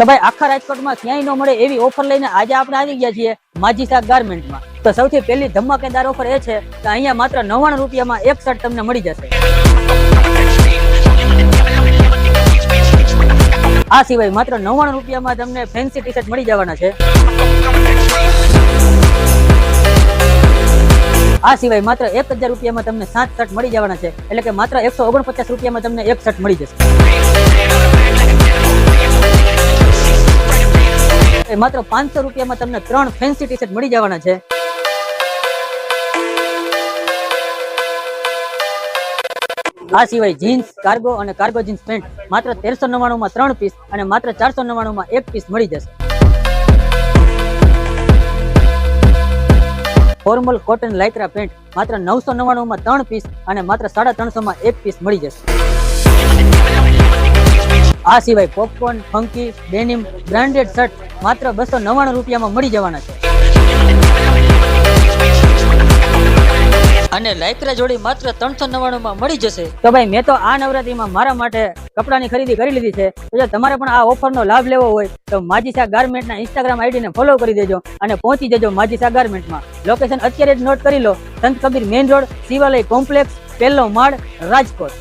તો ભાઈ આખા રાજકોટમાં ક્યાંય ન મળે એવી ઓફર લઈને આજે આપણે આવી ગયા છીએ માજી શાક ગાર્મેન્ટમાં તો સૌથી પહેલી ધમાકેદાર ઓફર એ છે કે અહીંયા માત્ર નવ્વાણું રૂપિયામાં એક શર્ટ તમને મળી જશે. આ સિવાય માત્ર નવ્વાણું રૂપિયામાં તમને ફેન્સી ટી મળી જવાના છે. આ સિવાય માત્ર એક હજાર રૂપિયામાં તમને સાત શર્ટ મળી જવાના છે. એટલે કે માત્ર એકસો ઓગણપચાસ રૂપિયામાં તમને એક શર્ટ મળી જશે. એ માત્ર પાંચસો રૂપિયામાં તમને ત્રણ ફેન્સી ટી શર્ટ મળી જવાના છે. આ સિવાય જીન્સ કાર્ગો અને કાર્ગો જીન્સ પેન્ટ માત્ર તેરસો નવ્વાણું માં ત્રણ પીસ અને માત્ર ચારસો નવ્વાણું માં એક પીસ મળી જશે. ફોર્મલ કોટન લાઇક્રા પેન્ટ માત્ર નવસો નવ્વાણું માં ત્રણ પીસ અને માત્ર સાડા ત્રણસો માં એક પીસ મળી જશે. આ સિવાય popcorn funky denim branded shirt માત્ર બસો નવ્વાણું રૂપિયામાં મળી જવાના છે. અને લાઇક્રા જોડી માત્ર ત્રણસો નવ્વાણું માં મળી જશે. તો ભાઈ મેં તો આ નવરાત્રીમાં મારા માટે કપડાની ખરીદી કરી લીધી છે. તો જો તમારે પણ આ ઓફરનો લાભ લેવો હોય તો માજીસા ગાર્મેન્ટના ઇન્સ્ટાગ્રામ આઈડીને ફોલો કરી દેજો અને પહોંચી જજો માજીસા ગાર્મેન્ટમાં. લોકેશન અત્યારે જ નોટ કરી લો. Sant Kabir main road Shivalay complex પહેલો માળ રાજકોટ.